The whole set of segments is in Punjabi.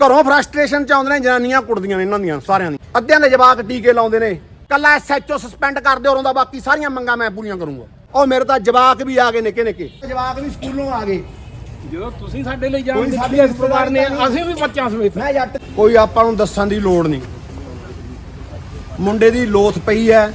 ਘਰੋਂ ਫਰਸਟ੍ਰੇਸ਼ਨ ਚ ਆਉਂਦੇ ਨੇ ਜਨਾਨੀਆਂ ਕੁੜਦੀਆਂ ਨੇ ਇਹਨਾਂ ਦੀਆਂ ਸਾਰਿਆਂ ਦੀ। ਅੱਧਿਆਂ ਦੇ ਜਵਾਕ ਟੀਕੇ ਲਾਉਂਦੇ ਨੇ। ਕੱਲਾ ਐਸਐਚਓ ਸਸਪੈਂਡ ਕਰ ਦਿਓ ਉਹਦਾ ਬਾਕੀ ਸਾਰੀਆਂ ਮੰਗਾਂ ਮੈਂ ਪੂਰੀਆਂ ਕਰੂੰਗਾ। ਉਹ ਮੇਰੇ ਤਾਂ ਜਵਾਕ ਵੀ ਆ ਗਏ ਨਿੱਕੇ ਨਿੱਕੇ। ਜਵਾਕ ਵੀ ਸਕੂਲੋਂ ਆ ਗਏ। ਜਦੋਂ ਤੁਸੀਂ ਸਾਡੇ ਲਈ ਜਾਣ ਕੋਈ ਦਿੱਤੀ ਸਾਡੀ ਇਸ ਪਰਿਵਾਰ ਨੇ ਅਸੀਂ ਵੀ ਬੱਚਿਆਂ ਸਮੇਤ। ਮੈਂ ਜੱਟ ਕੋਈ ਆਪਾਂ ਨੂੰ ਦੱਸਣ ਦੀ ਲੋੜ ਨਹੀਂ। ਮੁੰਡੇ ਦੀ ਲੋਥ ਪਈ ਐ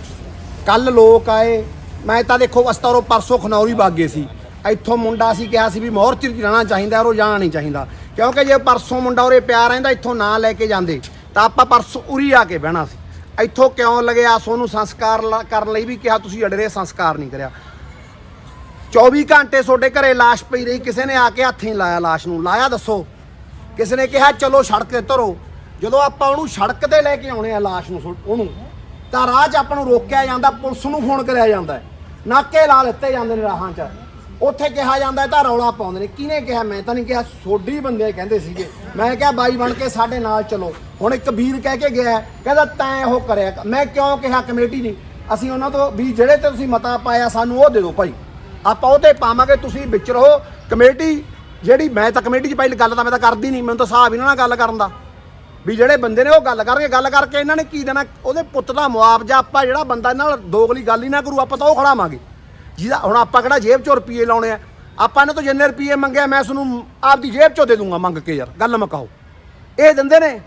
ਕੱਲ ਲੋਕ ਆਏ। ਮੈਂ ਤਾਂ ਦੇਖੋ ਅਸਤਾਰੋ ਪਰਸੋਂ ਖਨੌਰੀ ਬਾਗੇ ਸੀ। ਇੱਥੋਂ ਮੁੰਡਾ ਸੀ ਕਿਹਾ ਸੀ ਵੀ ਮੋਰਚੇ 'ਚ ਰਹਿਣਾ ਚਾਹੀਦਾ ਔਰ ਉਹ ਜਾਣਾ ਨਹੀਂ ਚਾਹੀਦਾ। ਕਿਉਂਕਿ ਜੇ ਪਰਸੋਂ ਮੁੰਡਾ ਉਰੇ ਪਿਆ ਰਹਿੰਦਾ, ਇੱਥੋਂ ਨਾ ਲੈ ਕੇ ਜਾਂਦੇ, ਤਾਂ ਆਪਾਂ ਪਰਸੋਂ ਉਰੀ ਆ ਕੇ ਬਹਿਣਾ ਸੀ। ਇੱਥੋਂ ਕਿਉਂ ਲਗਿਆ? ਸੋਨੂੰ ਸੰਸਕਾਰ ਲ- ਕਰਨ ਲਈ ਵੀ ਕਿਹਾ, ਤੁਸੀਂ ਅੜਰੇ ਸੰਸਕਾਰ ਨਹੀਂ ਕਰਿਆ। 24 ਘੰਟੇ ਤੁਹਾਡੇ ਘਰੇ ਲਾਸ਼ ਪਈ ਰਹੀ, ਕਿਸੇ ਨੇ ਆ ਕੇ ਹੱਥ ਨਹੀਂ ਲਾਇਆ ਲਾਸ਼ ਨੂੰ। ਲਾਇਆ ਦੱਸੋ। ਕਿਸੇ ਨੇ ਕਿਹਾ, ਚਲੋ ਸੜਕ ਤੇ ਧਰੋ। ਜਦੋਂ ਆਪਾਂ ਉਹਨੂੰ ਸੜਕ ਤੇ ਲੈ ਕੇ ਆਉਣੇ ਆ ਲਾਸ਼ ਨੂੰ ਉਹਨੂੰ, ਤਾਂ ਰਾਹ 'ਚ ਆਪਾਂ ਨੂੰ ਰੋਕਿਆ ਜਾਂਦਾ, ਪੁਲਿਸ ਨੂੰ ਫੋਨ ਕਰਿਆ ਜਾਂਦਾ। ਨਾਕੇ ਲਾ ਦਿੱਤੇ ਜਾਂਦੇ ਨੇ ਰਾਹਾਂ 'ਚ। ਉੱਥੇ ਕਿਹਾ ਜਾਂਦਾ ਇਹ ਤਾਂ ਰੌਲਾ ਪਾਉਂਦੇ ਨੇ। ਕਿਹਨੇ ਕਿਹਾ? ਮੈਂ ਤਾਂ ਨਹੀਂ ਕਿਹਾ। ਸੋਢੀ ਬੰਦੇ ਕਹਿੰਦੇ ਸੀਗੇ। ਮੈਂ ਕਿਹਾ, ਬਾਈ ਬਣ ਕੇ ਸਾਡੇ ਨਾਲ ਚਲੋ। ਹੁਣ ਇੱਕ ਵੀਰ ਕਹਿ ਕੇ ਗਿਆ, ਕਹਿੰਦਾ, ਤੈਂ ਉਹ ਕਰਿਆ ਮੈਂ ਕਿਉਂ ਕਿਹਾ? ਕਮੇਟੀ ਨਹੀਂ। ਅਸੀਂ ਉਹਨਾਂ ਤੋਂ ਵੀ ਜਿਹੜੇ ਤੇ ਤੁਸੀਂ ਮਤਾ ਪਾਇਆ, ਸਾਨੂੰ ਉਹ ਦੇ ਦਿਓ ਭਾਈ। ਆਪਾਂ ਉਹ ਤੇ ਪਾਵਾਂਗੇ, ਤੁਸੀਂ ਵਿੱਚ ਰਹੋ। ਕਮੇਟੀ ਜਿਹੜੀ ਮੈਂ ਤਾਂ ਕਮੇਟੀ 'ਚ ਪਹਿਲੀ ਗੱਲ ਤਾਂ ਮੈਂ ਤਾਂ ਕਰਦੀ ਨਹੀਂ। ਮੈਨੂੰ ਤਾਂ ਹਿਸਾਬ ਇਹਨਾਂ ਨਾਲ ਗੱਲ ਕਰਨ ਦਾ। ਵੀ ਜਿਹੜੇ ਬੰਦੇ ਨੇ ਉਹ ਗੱਲ ਕਰਨਗੇ। ਗੱਲ ਕਰਕੇ ਇਹਨਾਂ ਨੇ ਕੀ ਦੇਣਾ? ਉਹਦੇ ਪੁੱਤ ਦਾ ਮੁਆਵਜ਼ਾ ਆਪਾਂ ਜਿਹੜਾ ਬੰਦਾ ਇਹਨਾਂ ਨਾਲ ਦੋਗਲੀ ਗੱਲ ਹੀ ਨਾ ਕਰੂ, ਆਪਾਂ ਤਾਂ ਉਹ ਖੜਾਵਾਂਗੇ। ਜਿਹਦਾ ਹੁਣ ਆਪਾਂ ਕਿਹੜਾ ਜੇਬ 'ਚੋਂ ਰੁਪਏ ਲਾਉਣੇ ਆ? ਆਪਾਂ ਇਹਨਾਂ ਤੋਂ ਜਿੰਨੇ ਰੁਪਏ ਮੰਗਿਆ, ਮੈਂ ਤੁਹਾਨੂੰ ਆਪਦੀ ਜੇਬ 'ਚੋਂ ਦੇ ਦੂੰਗਾ ਮੰਗ ਕੇ ਯਾਰ, ਗੱਲ ਮਕਾਓ ਇਹ ਦਿੰਦੇ ਨੇ।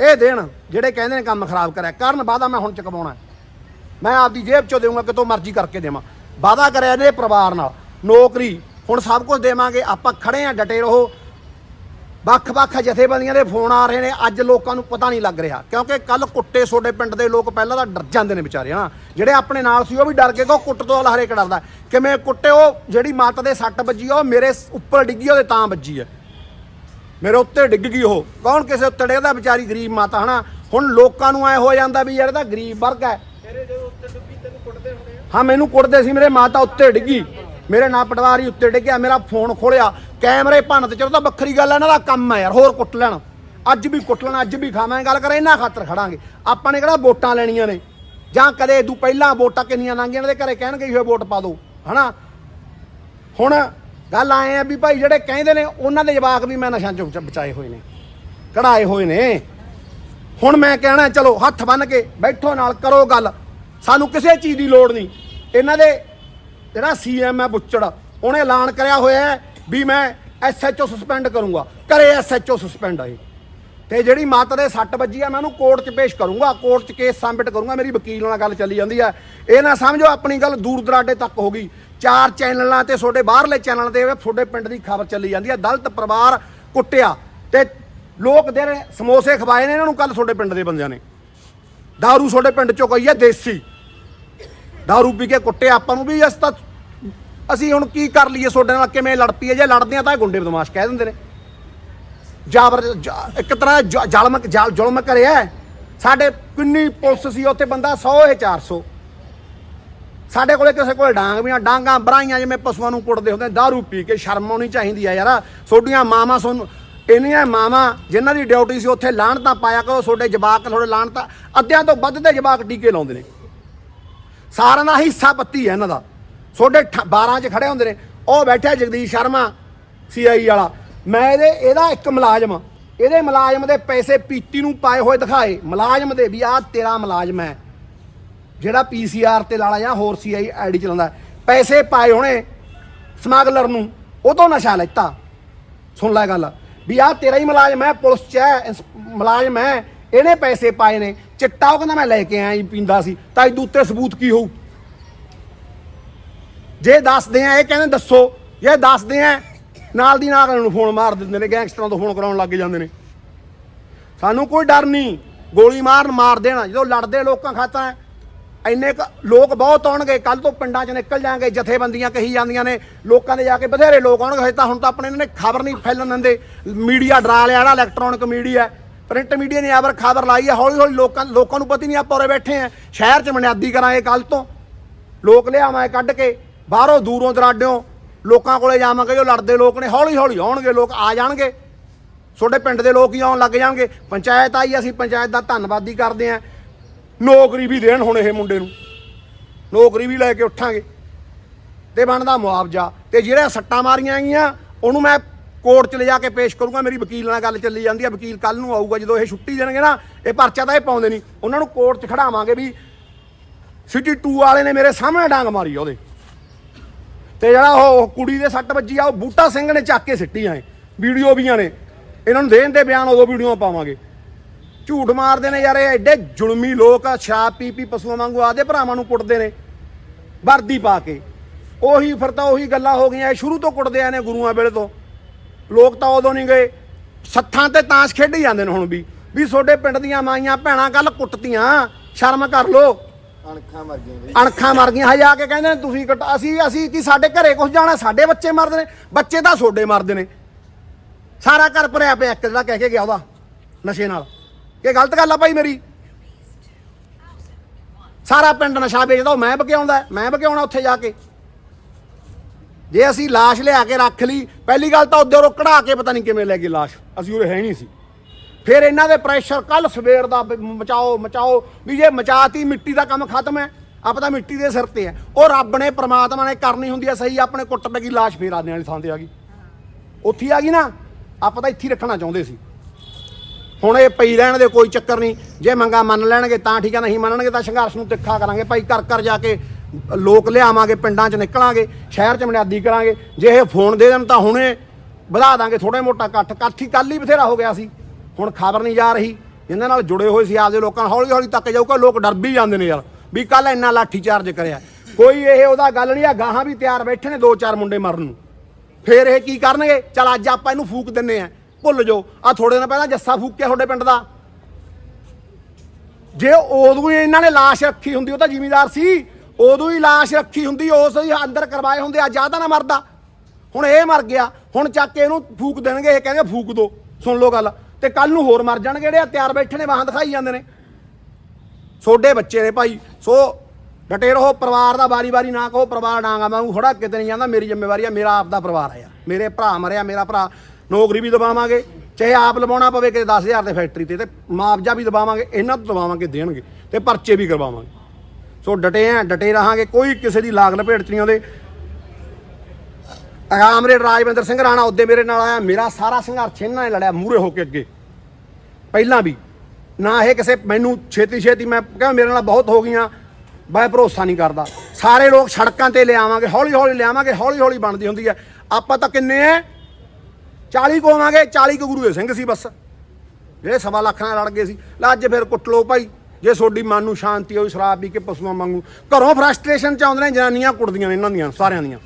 ਇਹ ਦੇਣ, ਜਿਹੜੇ ਕਹਿੰਦੇ ਨੇ ਕੰਮ ਖਰਾਬ ਕਰਿਆ। ਕਰਨ ਵਾਦਾ ਮੈਂ ਹੁਣ ਚੁਕਵਾਉਣਾ ਮੈਂ ਆਪਦੀ ਜੇਬ ਚੋਂ ਦੇਵਾਂਗਾ ਕਿਤੋਂ ਮਰਜ਼ੀ ਕਰਕੇ ਦੇਵਾਂ। ਵਾਦਾ ਕਰਿਆ ਇਹਨੇ ਪਰਿਵਾਰ ਨਾਲ। ਨੌਕਰੀ, ਹੁਣ ਸਭ ਕੁਝ ਦੇਵਾਂਗੇ, ਆਪਾਂ ਖੜੇ ਆ, ਡਟੇ ਰਹੋ। ਵੱਖ-ਵੱਖ ਜਥੇਬੰਦੀਆਂ ਦੇ ਫੋਨ ਆ ਰਹੇ ਨੇ। ਅੱਜ ਲੋਕਾਂ ਨੂੰ ਪਤਾ ਨਹੀਂ ਲੱਗ ਰਿਹਾ ਕਿਉਂਕਿ ਕੱਲ ਕੁੱਟੇ ਸੋਡੇ ਪਿੰਡ ਦੇ ਲੋਕ ਪਹਿਲਾਂ ਤਾਂ ਡਰ ਜਾਂਦੇ ਨੇ ਵਿਚਾਰੇ ਹਨਾ? ਜਿਹੜੇ ਆਪਣੇ ਨਾਲ ਸੀ ਉਹ ਵੀ ਡਰ ਕੇ ਕੋ ਕੁੱਟ ਤੋਂ ਹਰੇਕ ਡਰਦਾ ਕਿਵੇਂ ਕੁੱਟੇ ਉਹ ਜਿਹੜੀ ਮੱਤ ਦੇ ਸੱਟ ਵੱਜੀ ਉਹ ਮੇਰੇ ਉੱਪਰ ਡਿੱਗੀ ਉਹਦੇ ਤਾਂ ਵੱਜੀ ਹੈ। ਮੇਰੇ ਉੱਤੇ ਡਿੱਗ ਗਈ ਉਹ। ਕੌਣ ਕਿਸੇ ਉੱਤੇ ਡਿੱਗਦਾ? ਵਿਚਾਰੀ ਗਰੀਬ ਮਾਤਾ ਹਨਾ? ਹੁਣ ਲੋਕਾਂ ਨੂੰ ਐ ਹੋ ਜਾਂਦਾ ਵੀ ਯਾਰ ਇਹ ਤਾਂ ਗਰੀਬ ਵਰਗ ਹੈ। ਹਾਂ ਮੈਨੂੰ ਕੁੱਟਦੇ ਸੀ ਮੇਰੇ ਮਾਤਾ ਉੱਤੇ ਡਿੱਗੀ। ਮੇਰੇ ਨਾਲ ਪਟਵਾਰੀ ਉੱਤੇ ਡਿੱਗਿਆ, ਮੇਰਾ ਫੋਨ ਖੋਲਿਆ ਕੈਮਰੇ ਭੰਨ ਤੇ ਚਲੋ ਤਾਂ ਵੱਖਰੀ ਗੱਲ ਹੈ ਇਹਨਾਂ ਦਾ ਕੰਮ ਹੈ ਯਾਰ, ਹੋਰ ਕੁੱਟ ਲੈਣ। ਅੱਜ ਵੀ ਕੁੱਟ ਲੈਣ, ਅੱਜ ਵੀ ਖਾਵਾਂਗੇ, ਗੱਲ ਕਰਾਂ, ਇਹਨਾਂ ਖਾਤਰ ਖੜਾਂਗੇ। ਆਪਾਂ ਨੇ ਕਿਹੜਾ ਵੋਟਾਂ ਲੈਣੀਆਂ ਨੇ? ਜਾਂ ਕਦੇ ਇਦੋਂ ਪਹਿਲਾਂ ਵੋਟਾਂ ਕਿੰਨੀਆਂ ਲੰਘੀਆਂ ਇਹਨਾਂ ਦੇ ਘਰੇ ਕਹਿਣਗੇ ਇਹ ਵੋਟ ਪਾ ਦਿਓ ਹਨਾ? ਹੁਣ ਗੱਲ ਆਏ ਆ ਵੀ ਭਾਈ ਜਿਹੜੇ ਕਹਿੰਦੇ ਨੇ, ਉਹਨਾਂ ਦੇ ਜਵਾਕ ਵੀ ਮੈਂ ਨਸ਼ਾ ਚੋਂ ਬਚਾਏ ਹੋਏ ਨੇ, ਕਢਾਏ ਹੋਏ ਨੇ। ਹੁਣ ਮੈਂ ਕਹਿਣਾ, ਚਲੋ, ਹੱਥ ਬੰਨ ਕੇ ਬੈਠੋ ਨਾਲ, ਕਰੋ ਗੱਲ। ਸਾਨੂੰ ਕਿਸੇ ਚੀਜ਼ ਦੀ ਲੋੜ ਨਹੀਂ। ਇਹਨਾਂ ਦੇ ਜਿਹੜਾ ਸੀਐਮ ਹੈ ਬੁੱਚੜ। ਉਹਨੇ ਐਲਾਨ ਕਰਿਆ ਹੋਇਆ ਹੈ ਵੀ ਮੈਂ ਐਸਐਚਓ ਸਸਪੈਂਡ ਕਰੂੰਗਾ। ਕਰੇ ਐਸਐਚਓ ਸਸਪੈਂਡ ਆਏ ਤੇ ਜਿਹੜੀ ਮੱਤ ਦੇ ਸੱਟ ਵੱਜੀ ਆ ਮੈਂ ਉਹਨੂੰ ਕੋਰਟ 'ਚ ਪੇਸ਼ ਕਰੂੰਗਾ। ਕੋਰਟ 'ਚ ਕੇਸ ਸਬਮਿਟ ਕਰੂੰਗਾ। ਮੇਰੀ ਵਕੀਲ ਨਾਲ ਗੱਲ ਚੱਲੀ ਜਾਂਦੀ ਆ ਇਹ ਨਾ ਸਮਝੋ ਆਪਣੀ ਗੱਲ ਦੂਰ ਦਰਾਡੇ ਤੱਕ ਹੋ ਗਈ। ਚਾਰ ਚੈਨਲਾਂ ਤੇ ਤੁਹਾਡੇ ਬਾਹਰਲੇ ਚੈਨਲ ਤੇ ਤੁਹਾਡੇ ਪਿੰਡ ਦੀ ਖਬਰ ਚੱਲੀ ਜਾਂਦੀ ਆ ਦਲਤ ਪਰਿਵਾਰ ਕੁੱਟਿਆ। ਤੇ ਲੋਕ ਦੇ ਸਮੋਸੇ ਖਵਾਏ ਨੇ, ਇਹਨਾਂ ਨੂੰ ਕੱਲ ਤੁਹਾਡੇ ਪਿੰਡ ਦੇ ਬੰਦਿਆਂ ਨੇ। ਦਾਰੂ ਤੁਹਾਡੇ ਪਿੰਡ ਚੋਂ ਕਹੀ ਹੈ? ਦੇਸੀ। ਦਾਰੂ ਪੀ ਕੇ ਕੁੱਟਿਆ। ਆਪਾਂ ਨੂੰ ਵੀ ਅਸੀਂ ਤਾਂ ਅਸੀਂ ਹੁਣ ਕੀ ਕਰ ਲਈਏ ਤੁਹਾਡੇ ਨਾਲ? ਕਿਵੇਂ ਲੜ ਪਈਏ? ਜੇ ਲੜਦੇ ਆ ਤਾਂ ਇਹ ਗੁੰਡੇ ਬਦਮਾਸ਼ ਕਹਿ ਦਿੰਦੇ ਨੇ। ਜਾਬਰ ਜ- ਇੱਕ ਤਰ੍ਹਾਂ ਜ- ਜ਼ਲਮ ਜ਼ਲ- ਜ਼ੁਲਮ ਕਰਿਆ ਹੈ। ਸਾਡੇ ਕਿੰਨੀ ਪੁਲਿਸ ਸੀ, ਉੱਥੇ ਬੰਦਾ 100 ਇਹ 400 ਸਾਡੇ ਕੋਲੇ ਕਿਸੇ ਕੋਲ ਡਾਂਗ ਵੀ ਆ। ਡਾਂਗਾਂ ਬਰਾਈਆਂ ਜਿਵੇਂ ਪਸ਼ੂਆਂ ਨੂੰ ਕੁੱਟਦੇ ਹੁੰਦੇ ਦਾਰੂ ਪੀ ਕੇ ਸ਼ਰਮ ਆਉਣੀ ਚਾਹੀਦੀ ਆ ਯਾਰ। ਤੁਹਾਡੀਆਂ ਮਾਵਾਂ ਸੋਨੂੰ ਇੰਨੀਆਂ ਮਾਵਾਂ ਜਿਨ੍ਹਾਂ ਦੀ ਡਿਊਟੀ ਸੀ, ਉੱਥੇ ਲਾਹਣਤਾਂ ਪਾਇਆ ਕਰੋ। ਤੁਹਾਡੇ ਜਵਾਕ ਤੁਹਾਡੇ ਲਾਹਣਤਾਂ ਅੱਧਿਆਂ ਤੋਂ ਵੱਧ ਦੇ ਜਵਾਕ ਟੀਕੇ ਲਾਉਂਦੇ ਨੇ। ਸਾਰਿਆਂ ਦਾ ਹਿੱਸਾ ਪੱਤੀ ਹੈ ਇਹਨਾਂ ਦਾ। ਤੁਹਾਡੇ 12 ਚ ਖੜੇ ਹੁੰਦੇ ਨੇ। ਉਹ ਬੈਠਾ ਜਗਦੀਸ਼ ਸ਼ਰਮਾ ਸੀਆਈ ਵਾਲਾ। ਮੈਂ ਇਹਦੇ, ਇਹਦਾ ਇੱਕ ਮੁਲਾਜ਼ਮ, ਇਹਦੇ ਮੁਲਾਜ਼ਮ ਦੇ ਪੈਸੇ ਪੀਤੀ ਨੂੰ ਪਾਏ ਹੋਏ ਦਿਖਾਏ। ਮੁਲਾਜ਼ਮ ਦੇ ਵੀ ਆਹ ਤੇਰਾ ਮੁਲਾਜ਼ਮ ਹੈ। ਜਿਹੜਾ ਪੀਸੀਆਰ ਤੇ ਲਾਲਾ ਜਾਂ ਹੋਰ ਸੀਆਈ ਆਈਡੀ ਚਲਾਉਂਦਾ। ਪੈਸੇ ਪਾਏ ਹੋਣੇ ਸਮਗਲਰ ਨੂੰ ਉਹ ਤੋਂ ਨਸ਼ਾ ਲੈਤਾ। ਸੁਣ ਲੈ ਗੱਲ, ਵੀ ਆਹ ਤੇਰਾ ਹੀ ਮੁਲਾਜ਼ਮ ਹੈ, ਪੁਲਿਸ ਚ ਹੈ, ਇੰਸ- ਮੁਲਾਜ਼ਮ ਹੈ, ਇਹਨੇ ਪੈਸੇ ਪਾਏ ਨੇ। ਚਿੱਟਾ ਉਹ ਕਹਿੰਦਾ, ਮੈਂ ਲੈ ਕੇ ਆਇਆ ਜੀ ਪੀਂਦਾ ਸੀ। ਤਾਂ ਇਹਦੇ ਉੱਤੇ ਸਬੂਤ ਕੀ ਹੋਊ? ਜੇ ਦੱਸਦੇ ਆ, ਇਹ ਕਹਿੰਦੇ ਦੱਸੋ। ਜੇ ਦੱਸਦੇ ਆ, ਨਾਲ ਦੀ ਨਾਲ ਨੂੰ ਫੋਨ ਮਾਰ ਦਿੰਦੇ ਨੇ, ਗੈਂਗਸਟਰਾਂ ਤੋਂ ਫੋਨ ਕਰਾਉਣ ਲੱਗ ਜਾਂਦੇ ਨੇ। ਸਾਨੂੰ ਕੋਈ ਡਰ ਨਹੀਂ, ਗੋਲੀ ਮਾਰਨ ਮਾਰ ਦੇਣਾ। ਜਦੋਂ ਲੜਦੇ ਲੋਕਾਂ ਖਾਤਾ ਇੰਨੇ ਕੁ ਲੋਕ ਬਹੁਤ ਆਉਣਗੇ ਕੱਲ ਤੋਂ ਪਿੰਡਾਂ 'ਚ ਨਿਕਲ ਜਾਣਗੇ, ਜਥੇਬੰਦੀਆਂ ਕਹੀ ਜਾਂਦੀਆਂ ਨੇ, ਲੋਕਾਂ ਦੇ ਜਾ ਕੇ ਬਥੇਰੇ ਲੋਕ ਆਉਣਗੇ, ਹਜੇ ਤਾਂ ਹੁਣ ਤਾਂ ਆਪਣੇ ਇਹਨਾਂ ਨੇ ਖਬਰ ਨਹੀਂ ਫੈਲਣ ਦਿੰਦੇ। ਮੀਡੀਆ ਡਰਾ ਲਿਆ ਜਿਹੜਾ ਇਲੈਕਟ੍ਰੋਨਿਕ ਮੀਡੀਆ ਪ੍ਰਿੰਟ ਮੀਡੀਆ ਨੇ ਆਵਰ ਖਬਰ ਲਾਈ ਹੈ ਹੌਲੀ ਹੌਲੀ ਲੋਕਾਂ ਲੋਕਾਂ ਨੂੰ ਪਤਾ ਨਹੀਂ ਆਪਾਂ ਉਰੇ ਬੈਠੇ ਆ। ਸ਼ਹਿਰ 'ਚ ਬੁਨਿਆਦੀ ਕਰਾਂਗੇ ਕੱਲ ਤੋਂ। ਲੋਕ ਲਿਆਵਾਂ ਕੱਢ ਕੇ। ਬਾਹਰੋਂ ਦੂਰੋਂ ਦਰਾਡਿਓਂ ਲੋਕਾਂ ਕੋਲੇ ਜਾਵਾਂਗੇ ਜੋ ਲੜਦੇ ਲੋਕ ਨੇ, ਹੌਲੀ ਹੌਲੀ ਆਉਣਗੇ ਲੋਕ, ਆ ਜਾਣਗੇ। ਤੁਹਾਡੇ ਪਿੰਡ ਦੇ ਲੋਕ ਹੀ ਆਉਣ ਲੱਗ ਜਾਣਗੇ। ਪੰਚਾਇਤ ਆਈ, ਅਸੀਂ ਪੰਚਾਇਤ ਦਾ ਧੰਨਵਾਦੀ ਕਰਦੇ ਆਂ ਨੌਕਰੀ ਵੀ ਦੇਣ ਹੁਣ ਇਹ ਮੁੰਡੇ ਨੂੰ। ਨੌਕਰੀ ਵੀ ਲੈ ਕੇ ਉੱਠਾਂਗੇ। ਤੇ ਬਣਦਾ ਮੁਆਵਜ਼ਾ। ਤੇ ਜਿਹੜਾ ਸੱਟਾਂ ਮਾਰੀਆਂ ਗਈਆਂ, ਉਹਨੂੰ ਮੈਂ ਕੋਰਟ 'ਚ ਲਿਜਾ ਕੇ ਪੇਸ਼ ਕਰੂੰਗਾ। ਮੇਰੀ ਵਕੀਲ ਨਾਲ ਗੱਲ ਚੱਲੀ ਜਾਂਦੀ ਹੈ ਵਕੀਲ ਕੱਲ ਨੂੰ ਆਊਗਾ, ਜਦੋਂ ਇਹ ਛੁੱਟੀ ਦੇਣਗੇ ਨਾ, ਇਹ ਪਰਚਾ ਤਾਂ ਇਹ ਪਾਉਂਦੇ ਨਹੀਂ। ਉਹਨਾਂ ਨੂੰ ਕੋਰਟ 'ਚ ਖੜਾਵਾਂਗੇ ਵੀ, ਸਿਟੀ 2 ਵਾਲੇ ਨੇ ਮੇਰੇ ਸਾਹਮਣੇ ਡਾਂਗ ਮਾਰੀ ਉਹਦੇ। ਤੇ ਜਿਹੜਾ ਉਹ ਕੁੜੀ ਦੇ ਸੱਟ ਵੱਜੀ ਆ, ਉਹ ਬੂਟਾ ਸਿੰਘ ਨੇ ਚੱਕ ਕੇ ਸਿੱਟੀ ਆਏ ਵੀਡੀਓ ਵੀਆਂ ਨੇ ਇਹਨਾਂ ਨੂੰ ਦੇਣ ਦੇ ਬਿਆਨ ਉਦੋਂ ਵੀਡੀਓ ਪਾਵਾਂਗੇ। ਝੂਠ ਮਾਰਦੇ ਨੇ ਯਾਰ, ਇਹ ਐਡੇ ਜ਼ੁਲਮੀ ਲੋਕ ਆ, ਸ਼ਰਾਬ ਪੀ ਪੀ ਪਸ਼ੂਆਂ ਵਾਂਗੂ ਆਦੇ ਭਰਾਵਾਂ ਨੂੰ ਕੁੱਟਦੇ ਨੇ, ਵਰਦੀ ਪਾ ਕੇ। ਉਹੀ ਫਿਰ ਤਾਂ ਉਹੀ ਗੱਲਾਂ ਹੋ ਗਈਆਂ, ਇਹ ਸ਼ੁਰੂ ਤੋਂ ਕੁੱਟਦੇ ਆਏ ਨੇ ਗੁਰੂਆਂ ਵੇਲੇ ਤੋਂ। ਲੋਕ ਤਾਂ ਉਦੋਂ ਨਹੀਂ ਗਏ, ਸੱਥਾਂ ਤੇ ਤਾਸ਼ ਖੇਡੀ ਜਾਂਦੇ ਨੇ ਹੁਣ ਵੀ ਵੀ ਤੁਹਾਡੇ ਪਿੰਡ ਦੀਆਂ ਮਾਈਆਂ ਭੈਣਾਂ ਕੱਲ ਕੁੱਟਤੀਆਂ, ਸ਼ਰਮ ਕਰ ਲੋ ਅਣਖਾਂ ਮਰ ਗਈਆਂ ਬਈ। ਅਣਖਾਂ ਮਰ ਗਈਆਂ। ਹਜੇ ਆ ਕੇ ਕਹਿੰਦੇ ਨੇ, ਤੁਸੀਂ ਕੱਟ- ਅਸੀਂ ਅਸੀਂ ਕੀ ਸਾਡੇ ਘਰੇ ਕੁਝ ਜਾਣਾ? ਸਾਡੇ ਬੱਚੇ ਮਰਦੇ ਨੇ। ਬੱਚੇ ਤਾਂ ਤੁਹਾਡੇ ਮਰਦੇ ਨੇ। ਸਾਰਾ ਘਰ ਭਰਿਆ ਪਿਆ ਇੱਕ ਜਿਹੜਾ ਕਹਿ ਕੇ ਗਿਆ ਉਹਦਾ, ਨਸ਼ੇ ਨਾਲ। ਇਹ ਗਲਤ ਗੱਲ ਆ ਭਾਈ ਮੇਰੀ। ਸਾਰਾ ਪਿੰਡ ਨਸ਼ਾ ਵੇਚਦਾ, ਉਹ ਮੈਂ ਬਕਿਆਉਂਦਾ ਮੈਂ ਬਕਿਆਉਣਾ ਉੱਥੇ ਜਾ ਕੇ। ਜੇ ਅਸੀਂ ਲਾਸ਼ ਲਿਆ ਕੇ ਰੱਖ ਲਈ, ਪਹਿਲੀ ਗੱਲ ਤਾਂ ਉਧਰੋਂ ਕਢਾ ਕੇ ਪਤਾ ਨਹੀਂ ਕਿਵੇਂ ਲੈ ਗਏ ਲਾਸ਼। ਅਸੀਂ ਉਰੇ ਹੈ ਨਹੀਂ ਸੀ। ਫਿਰ ਇਹਨਾਂ ਦੇ ਪ੍ਰੈਸ਼ਰ ਕੱਲ ਸਵੇਰ ਦਾ ਵੀ ਮਚਾਓ ਮਚਾਓ, ਵੀ ਜੇ ਮਚਾਤੀ, ਮਿੱਟੀ ਦਾ ਕੰਮ ਖਤਮ ਹੈ। ਆਪ ਤਾਂ ਮਿੱਟੀ ਦੇ ਸਿਰ ਤੇ ਹੈ। ਉਹ ਰੱਬ ਨੇ ਪ੍ਰਮਾਤਮਾ ਨੇ ਕਰਨੀ ਹੁੰਦੀ ਹੈ ਸਹੀ, ਆਪਣੇ ਕੁੱਟ ਪੈ ਗਈ, ਲਾਸ਼ ਫੇਰ ਆਦਿਆਂ ਵਾਲੀ ਥਾਂ ਤੇ ਆ ਗਈ। ਉੱਥੇ ਹੀ ਆ ਗਈ ਨਾ, ਆਪਾਂ ਤਾਂ ਇੱਥੇ ਰੱਖਣਾ ਚਾਹੁੰਦੇ ਸੀ। ਹੁਣ ਇਹ ਪਈ ਰਹਿਣ ਦੇ ਕੋਈ ਚੱਕਰ ਨਹੀਂ। ਜੇ ਮੰਗਾ ਮੰਨ ਲੈਣਗੇ ਤਾਂ ਠੀਕ ਹੈ ਨਹੀਂ ਮੰਨਣਗੇ ਤਾਂ ਸੰਘਰਸ਼ ਨੂੰ ਤਿੱਖਾ ਕਰਾਂਗੇ। ਭਾਈ ਘਰ ਘਰ ਜਾ ਕੇ ਲੋਕ ਲਿਆਵਾਂਗੇ, ਪਿੰਡਾਂ 'ਚ ਨਿਕਲਾਂਗੇ, ਸ਼ਹਿਰ 'ਚ ਮਨਿਆਦੀ ਕਰਾਂਗੇ। ਜੇ ਇਹ ਫੋਨ ਦੇ ਦੇਣ ਤਾਂ ਹੁਣੇ ਵਧਾ ਦਾਂਗੇ ਥੋੜੇ ਮੋਟਾ ਇਕੱਠ। ਇਕੱਠ ਹੀ ਕੱਲ ਹੀ ਬਥੇਰਾ ਹੋ ਗਿਆ ਸੀ। ਹੁਣ ਖਬਰ ਨਹੀਂ ਜਾ ਰਹੀ। ਜਿਨ੍ਹਾਂ ਨਾਲ ਜੁੜੇ ਹੋਏ ਸੀ ਆਪਦੇ ਲੋਕਾਂ ਹੌਲੀ ਹੌਲੀ ਤੱਕ ਜਾਊਗਾ, ਲੋਕ ਡਰ ਵੀ ਜਾਂਦੇ ਨੇ ਯਾਰ, ਵੀ ਕੱਲ ਇੰਨਾ ਲਾਠੀ ਚਾਰਜ ਕਰਿਆ। ਕੋਈ ਇਹ ਉਹਦਾ ਗੱਲ ਨਹੀਂ ਆ, ਗਾਹਾਂ ਵੀ ਤਿਆਰ ਬੈਠੇ ਨੇ ਦੋ ਚਾਰ ਮੁੰਡੇ ਮਰਨ ਨੂੰ। ਫੇਰ ਇਹ ਕੀ ਕਰਨਗੇ? ਚਲ ਅੱਜ ਆਪਾਂ ਇਹਨੂੰ ਫੂਕ ਦਿੰਨੇ ਆ। ਭੁੱਲ ਜਾਓ। ਆ ਥੋੜੇ ਦਿਨ ਪਹਿਲਾਂ ਜੱਸਾ ਫੂਕਿਆ ਤੁਹਾਡੇ ਪਿੰਡ ਦਾ। ਜੇ ਉਦੋਂ ਹੀ ਇਹਨਾਂ ਨੇ ਲਾਸ਼ ਰੱਖੀ ਹੁੰਦੀ, ਉਹ ਤਾਂ ਜ਼ਿਮੀਦਾਰ ਸੀ। ਉਦੋਂ ਹੀ ਲਾਸ਼ ਰੱਖੀ ਹੁੰਦੀ, ਉਸ ਹੀ ਅੰਦਰ ਕਰਵਾਏ ਹੁੰਦੇ ਆ ਤਾਂ ਨਾ ਮਰਦਾ। ਹੁਣ ਇਹ ਮਰ ਗਿਆ। ਹੁਣ ਚੱਕ ਕੇ ਇਹਨੂੰ ਫੂਕ ਦੇਣਗੇ, ਇਹ ਕਹਿੰਦੇ ਫੂਕ ਦੋ। ਸੁਣ ਲਓ ਗੱਲ। ਤੇ ਕੱਲ ਨੂੰ ਹੋਰ ਮਰ ਜਾਣਗੇ ਜਿਹੜੇ ਆ, ਤਿਆਰ ਬੈਠੇ ਨੇ ਵਾਹਾਂ ਦਿਖਾਈ ਜਾਂਦੇ ਨੇ। ਛੋਡੇ ਬੱਚੇ ਨੇ ਭਾਈ, ਸੋ ਡਟੇ ਰਹੋ, ਪਰਿਵਾਰ ਦਾ ਵਾਰੀ-ਵਾਰੀ ਨਾ ਕਹੋ, ਪਰਿਵਾਰ ਡਾਂਗਾ ਵਾਂਗੂ ਖੜਾ ਕਿਤੇ ਨਹੀਂ ਜਾਂਦਾ, ਮੇਰੀ ਜ਼ਿੰਮੇਵਾਰੀ ਆ, ਮੇਰਾ ਆਪ ਦਾ ਪਰਿਵਾਰ ਆ ਯਾਰ। ਮੇਰੇ ਭਰਾ ਮਰਿਆ, ਮੇਰਾ ਭਰਾ ਨੌਕਰੀ ਵੀ ਦਬਾਵਾਂਗੇ, ਚਾਹੇ ਆਪ ਲਵਾਉਣਾ ਪਵੇ ਕਿ 10000 ਦੇ ਫੈਕਟਰੀ ਤੇ ਤੇ ਮੁਆਵਜ਼ਾ ਵੀ ਦਬਾਵਾਂਗੇ, ਇਹਨਾਂ ਤੋਂ ਦਬਾਵਾਂਗੇ ਦੇਣਗੇ, ਤੇ ਪਰਚੇ ਵੀ ਕਰਵਾਵਾਂਗੇ। ਸੋ ਡਟੇ ਆ, ਡਟੇ ਰਹਾਂਗੇ, ਕੋਈ ਕਿਸੇ ਦੀ ਲਾਗ ਲਪੇਟ ਚ ਨਹੀਂ ਆਉਂਦੇ। ਆਮਰੇ ਰਾਜਵਿੰਦਰ ਸਿੰਘ ਰਾਣਾ ਉਹਦੇ ਮੇਰੇ ਨਾਲ ਆਇਆ, ਮੇਰਾ ਸਾਰਾ ਸੰਘਰਸ਼ ਇਹਨਾਂ ਨੇ ਲੜਿਆ ਮੂਰੇ ਹੋ ਕੇ ਅੱਗੇ। ਪਹਿਲਾਂ ਵੀ, ਨਾ ਇਹ ਕਿਸੇ ਮੈਨੂੰ ਛੇਤੀ ਛੇਤੀ ਮੈਂ ਕਹਿੰਦਾ ਮੇਰੇ ਨਾਲ ਬਹੁਤ ਹੋ ਗਈਆਂ, ਮੈਂ ਭਰੋਸਾ ਨਹੀਂ ਕਰਦਾ। ਸਾਰੇ ਲੋਕ ਸੜਕਾਂ ਤੇ ਲਿਆਵਾਂਗੇ ਹੌਲੀ ਹੌਲੀ ਲਿਆਵਾਂਗੇ ਹੌਲੀ ਹੌਲੀ ਬਣਦੀ ਹੁੰਦੀ ਹੈ। ਆਪਾਂ ਤਾਂ ਕਿੰਨੇ ਐ 40 ਕੋਵਾਂਗੇ 40 ਕੁ ਗੁਰੂ ਦੇ ਸਿੰਘ ਸੀ ਬਸ। ਜਿਹੜੇ ਸਵਾ ਲੱਖ ਨਾਲ ਲੜ ਗਏ ਸੀ, ਲੈ ਅੱਜ ਫਿਰ ਕੁੱਟ ਲੋ ਭਾਈ। ਜੇ ਤੁਹਾਡੀ ਮਨ ਨੂੰ ਸ਼ਾਂਤੀ ਹੋਈ, ਸ਼ਰਾਬ ਪੀ ਕੇ ਪਸ਼ੂਆਂ ਵਾਂਗੂ। ਘਰੋਂ ਫਰਸਟ੍ਰੇਸ਼ਨ ਚ ਆਉਂਦੇ ਨੇ, ਜਨਾਨੀਆਂ ਕੁੜਦੀਆਂ ਨੇ, ਇਹਨਾਂ ਦੀਆਂ, ਸਾਰਿਆਂ ਦੀਆਂ।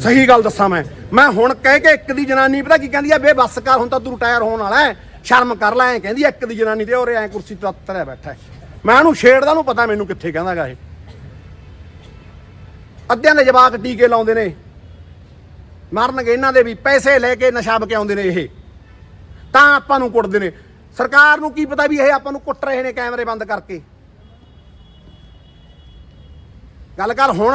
ਸਹੀ ਗੱਲ ਦੱਸਾਂ ਮੈਂ। ਮੈਂ ਹੁਣ ਕਹਿ ਕੇ ਇੱਕ ਦੀ ਜਨਾਨੀ, ਪਤਾ ਕੀ ਕਹਿੰਦੀ ਆ? ਬੇ ਬੱਸ ਕਰ, ਹੁਣ ਤਾਂ ਤੂੰ ਰਿਟਾਇਰ ਹੋਣ ਵਾਲਾ ਹੈ। ਸ਼ਰਮ ਕਰ ਲੈ, ਐ ਕਹਿੰਦੀ ਆ, ਇੱਕ ਦੀ ਜਨਾਨੀ ਤੇ ਹੋਰੇ ਐ ਕੁਰਸੀ ਤੇ ਤਰਿਆ ਬੈਠਾ ਮੈਂ ਉਹਨੂੰ ਛੇੜਦਾ ਨੂੰ ਪਤਾ ਮੈਨੂੰ ਕਿੱਥੇ ਕਹਿੰਦਾਗਾ ਇਹ। ਅੱਧਿਆਂ ਦੇ ਜਵਾਕ ਟੀਕੇ ਲਾਉਂਦੇ ਨੇ। ਮਰਨਗੇ, ਇਹਨਾਂ ਦੇ ਵੀ ਪੈਸੇ ਲੈ ਕੇ ਨਸ਼ਾ ਬਕੇ ਆਉਂਦੇ ਨੇ ਇਹ। ਤਾਂ ਆਪਾਂ ਨੂੰ ਕੁੱਟਦੇ ਨੇ। ਸਰਕਾਰ ਨੂੰ ਕੀ ਪਤਾ ਵੀ ਇਹ ਆਪਾਂ ਨੂੰ ਕੁੱਟ ਰਹੇ ਨੇ ਕੈਮਰੇ ਬੰਦ ਕਰਕੇ। ਗੱਲ ਕਰ ਹੁਣ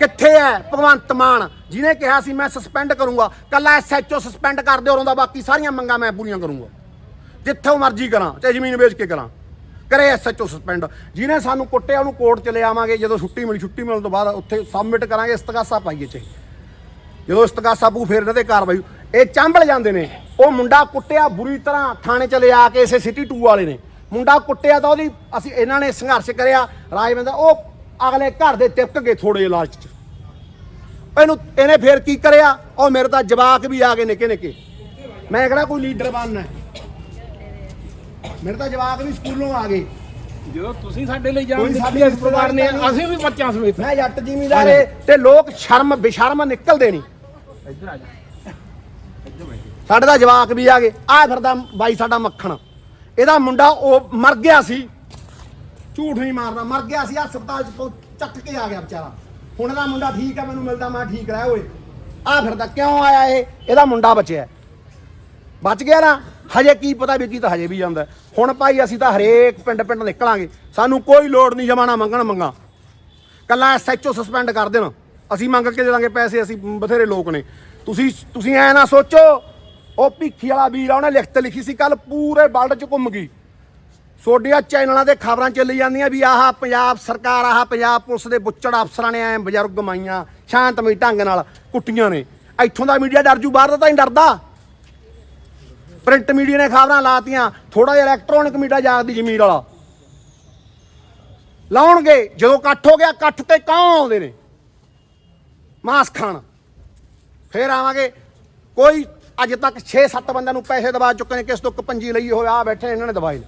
ਕਿੱਥੇ ਹੈ ਭਗਵੰਤ ਮਾਨ? ਜਿਹਨੇ ਕਿਹਾ ਸੀ ਮੈਂ ਸਸਪੈਂਡ ਕਰੂੰਗਾ, ਕੱਲਾ ਐਸਐਚਓ ਸਸਪੈਂਡ ਕਰ ਦਿਓ, ਉਹਦਾ ਬਾਕੀ ਸਾਰੀਆਂ ਮੰਗਾਂ ਮੈਂ ਪੂਰੀਆਂ ਕਰੂੰਗਾ। ਜਿੱਥੋਂ ਮਰਜ਼ੀ ਕਰਾਂ, ਚਾਹੇ ਜ਼ਮੀਨ ਵੇਚ ਕੇ ਕਰਾਂ। ਕਰੇ ਐਸਐਚਓ ਸਸਪੈਂਡ ਜਿਹਨੇ ਸਾਨੂੰ ਕੁੱਟਿਆ, ਉਹਨੂੰ ਕੋਰਟ ਚ ਲੈ ਆਵਾਂਗੇ। ਜਦੋਂ ਛੁੱਟੀ ਮਿਲੀ, ਛੁੱਟੀ ਮਿਲਣ ਤੋਂ ਬਾਅਦ ਉੱਥੇ ਸਬਮਿਟ ਕਰਾਂਗੇ, ਇਸਤਗਾਸਾ ਪਾਈਏ ਚ। ਜਦੋਂ ਇਸਤਗਾਸਾ ਪੂ ਫਿਰ ਇਹਨਾਂ ਤੇ ਕਾਰਵਾਈ। ਇਹ ਚਾਂਬਲ ਜਾਂਦੇ ਨੇ। ਉਹ ਮੁੰਡਾ ਕੁੱਟਿਆ ਬੁਰੀ ਤਰ੍ਹਾਂ ਥਾਣੇ ਚ ਲਿਆ ਕੇ ਇਸੇ ਸਿਟੀ 2 ਵਾਲੇ ਨੇ। ਮੁੰਡਾ ਕੁੱਟਿਆ ਤਾਂ ਉਹਦੀ ਅਸੀਂ ਇਹਨਾਂ ਨੇ ਸੰਘਰਸ਼ ਕਰਿਆ ਰਾਜਵਿੰਦਰ ਉਹ ਅਗਲੇ ਘਰ ਦੇ ਟਿਪਕ ਗਏ ਥੋੜੇ ਲਾਲਚ ਚ। ਇਹਨੂੰ ਇਹਨੇ ਫੇਰ ਕੀ ਕਰਿਆ? ਉਹ ਮੇਰੇ ਤਾਂ ਜਵਾਕ ਵੀ ਆ ਗਏ ਨਿੱਕੇ ਨਿੱਕੇ। ਮੈਂ ਕਿਹੜਾ ਕੋਈ ਲੀਡਰ ਬਣਨਾ। ਮੇਰੇ ਤਾਂ ਜਵਾਕ ਵੀ ਸਕੂਲੋਂ ਆ ਗਏ। ਜਦੋਂ ਤੁਸੀਂ ਸਾਡੇ ਲਈ ਜਾਣ ਸਾਡੀ ਇਸ ਪਰਿਵਾਰ ਨੇ ਰਿਸ਼ਤੇਦਾਰੀ ਅਸੀਂ ਵੀ ਬੱਚਿਆਂ ਸਮੇਤ। ਮੈਂ ਜੱਟ ਜ਼ਿਮੀਂਦਾਰ ਤੇ ਲੋਕ ਸ਼ਰਮ ਬੇਸ਼ਰਮ ਨਿਕਲਦੇ ਨਹੀਂ। ਇੱਧਰ ਆ ਜਾ। ਸਾਡੇ ਦਾ ਜਵਾਕ ਵੀ ਆ ਗਏ। ਆ ਫਿਰਦਾ ਬਾਈ ਸਾਡਾ ਮੱਖਣ। ਇਹਦਾ ਮੁੰਡਾ ਉਹ ਮਰ ਗਿਆ ਸੀ। ਝੂਠ ਨਹੀਂ ਮਾਰਦਾ, ਮਰ ਗਿਆ ਸੀ, ਹਸਪਤਾਲ ਚ ਚੱਕ ਕੇ ਆ ਗਿਆ ਵਿਚਾਰਾ। ਹੁਣ ਇਹਦਾ ਮੁੰਡਾ ਠੀਕ ਆ, ਮੈਨੂੰ ਮਿਲਦਾ, ਮੈਂ ਠੀਕ ਰਹਿ ਓਏ। ਆ ਫਿਰਦਾ, ਕਿਉਂ ਆਇਆ ਇਹ? ਇਹਦਾ ਮੁੰਡਾ ਬਚਿਆ। ਬਚ ਗਿਆ ਨਾ? ਹਜੇ ਕੀ ਪਤਾ ਵੀ ਕੀ ਤਾਂ ਹਜੇ ਵੀ ਜਾਂਦਾ ਹੁਣ ਭਾਈ ਅਸੀਂ ਤਾਂ ਹਰੇਕ ਪਿੰਡ ਪਿੰਡ ਨਿਕਲਾਂਗੇ। ਸਾਨੂੰ ਕੋਈ ਲੋੜ ਨਹੀਂ ਜਮਾਣਾ ਮੰਗਣ ਮੰਗਾ। ਕੱਲਾ ਐਸਐਚਓ ਸਸਪੈਂਡ ਕਰ ਦੇਣ। ਅਸੀਂ ਮੰਗ ਕੇ ਦੇ ਦਾਂਗੇ ਪੈਸੇ, ਅਸੀਂ ਬਥੇਰੇ ਲੋਕ ਨੇ। ਤੁਸੀਂ ਤੁਸੀਂ ਐ ਨਾ ਸੋਚੋ ਉਹ ਭਿੱਖੀ ਵਾਲਾ ਵੀਰ ਆ, ਉਹਨੇ ਲਿਖਤ ਲਿਖੀ ਸੀ ਕੱਲ ਪੂਰੇ ਵਰਲਡ 'ਚ ਘੁੰਮ ਗਈ। ਸੋਡੀਆਂ ਚੈਨਲਾਂ ਤੇ ਖਬਰਾਂ ਚੱਲੀ ਜਾਂਦੀਆਂ ਵੀ ਆਹ ਪੰਜਾਬ ਸਰਕਾਰ, ਆਹ ਪੰਜਾਬ ਪੁਲਿਸ ਦੇ ਬੁੱਚੜ ਅਫਸਰਾਂ ਨੇ ਐ ਬਜ਼ੁਰਗ ਮਾਈਆਂ, ਸ਼ਾਂਤਮਈ ਢੰਗ ਨਾਲ ਕੁੱਟੀਆਂ ਨੇ। ਇੱਥੋਂ ਦਾ ਮੀਡੀਆ ਡਰ ਜੂ, ਬਾਹਰ ਦਾ ਤਾਂ ਨਹੀਂ ਡਰਦਾ। ਪ੍ਰਿੰਟ ਮੀਡੀਆ ਨੇ ਖਬਰਾਂ ਲਾਤੀਆਂ ਥੋੜਾ ਜਿਹਾ ਇਲੈਕਟ੍ਰੋਨਿਕ ਮੀਡੀਆ ਜਾਗਦੀ ਜ਼ਮੀਰ ਵਾਲਾ। ਲਾਉਣਗੇ, ਜਦੋਂ ਇਕੱਠ ਹੋ ਗਿਆ, ਇਕੱਠ ਤੇ ਕੌਣ ਆਉਂਦੇ ਨੇ? ਮਾਸ ਖਾਣ। ਫੇਰ ਆਵਾਂਗੇ, ਕੋਈ ਅੱਜ ਤੱਕ 6-7 ਬੰਦਿਆਂ ਨੂੰ ਪੈਸੇ ਦਵਾ ਚੁੱਕੇ ਨੇ ਕਿਸ ਤੋਂ ਇੱਕ ਪੰਜੀ ਲਈ ਹੋਇਆ ਆ ਬੈਠੇ ਇਹਨਾਂ ਨੇ ਦਵਾਈ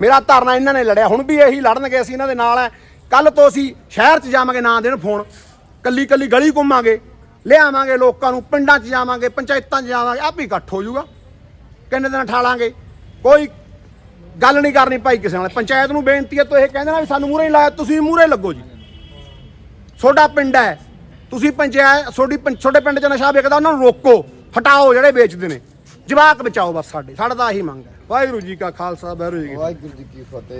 ਮੇਰਾ ਧਰਨਾ ਇਹਨਾਂ ਨੇ ਲੜਿਆ, ਹੁਣ ਵੀ ਇਹੀ ਲੜਨਗੇ, ਅਸੀਂ ਇਹਨਾਂ ਦੇ ਨਾਲ ਹੈ ਕੱਲ ਤੋਂ ਅਸੀਂ ਸ਼ਹਿਰ 'ਚ ਜਾਵਾਂਗੇ, ਨਾ ਦੇਣ ਫੋਨ। ਕੱਲੀ ਕੱਲੀ ਗਲੀ ਘੁੰਮਾਂਗੇ, ਲਿਆਵਾਂਗੇ ਲੋਕਾਂ ਨੂੰ, ਪਿੰਡਾਂ 'ਚ ਜਾਵਾਂਗੇ, ਪੰਚਾਇਤਾਂ 'ਚ ਜਾਵਾਂਗੇ, ਆਪ ਹੀ ਇਕੱਠ ਹੋ ਜਾਊਗਾ। ਕਿੰਨੇ ਦਿਨ ਠਾਲਾਂਗੇ? ਕੋਈ ਗੱਲ ਨਹੀਂ ਕਰਨੀ ਭਾਈ ਕਿਸੇ ਨਾਲ। ਪੰਚਾਇਤ ਨੂੰ ਬੇਨਤੀ ਹੈ, ਤੋਂ ਇਹ ਕਹਿੰਦੇ ਨਾ ਵੀ ਸਾਨੂੰ ਮੂਹਰੇ ਲਾਇਆ, ਤੁਸੀਂ ਮੂਹਰੇ ਲੱਗੋ ਜੀ। ਤੁਹਾਡਾ ਪਿੰਡ ਹੈ, ਤੁਸੀਂ ਪੰਚਾਇਤ ਤੁਹਾਡੀ ਪੰ- ਤੁਹਾਡੇ ਪਿੰਡ 'ਚ ਨਸ਼ਾ ਵੇਚਦਾ ਉਹਨਾਂ ਨੂੰ ਰੋਕੋ। ਹਟਾਓ ਜਿਹੜੇ ਵੇਚਦੇ ਨੇ। ਜਵਾਕ ਬਚਾਓ ਬਸ ਸਾਡੇ। ਸਾਡਾ ਤਾਂ ਆਹੀ ਮੰਗ ਹੈ। ਵਾਹਿਗੁਰੂ ਜੀ ਕਾ ਖਾਲਸਾ, ਵਾਹਿਗੁਰੂ ਜੀ ਕੀ ਫਤਿਹ। ਵਾਹਿਗੁਰੂ ਜੀ ਕੀ ਫਤਿਹ।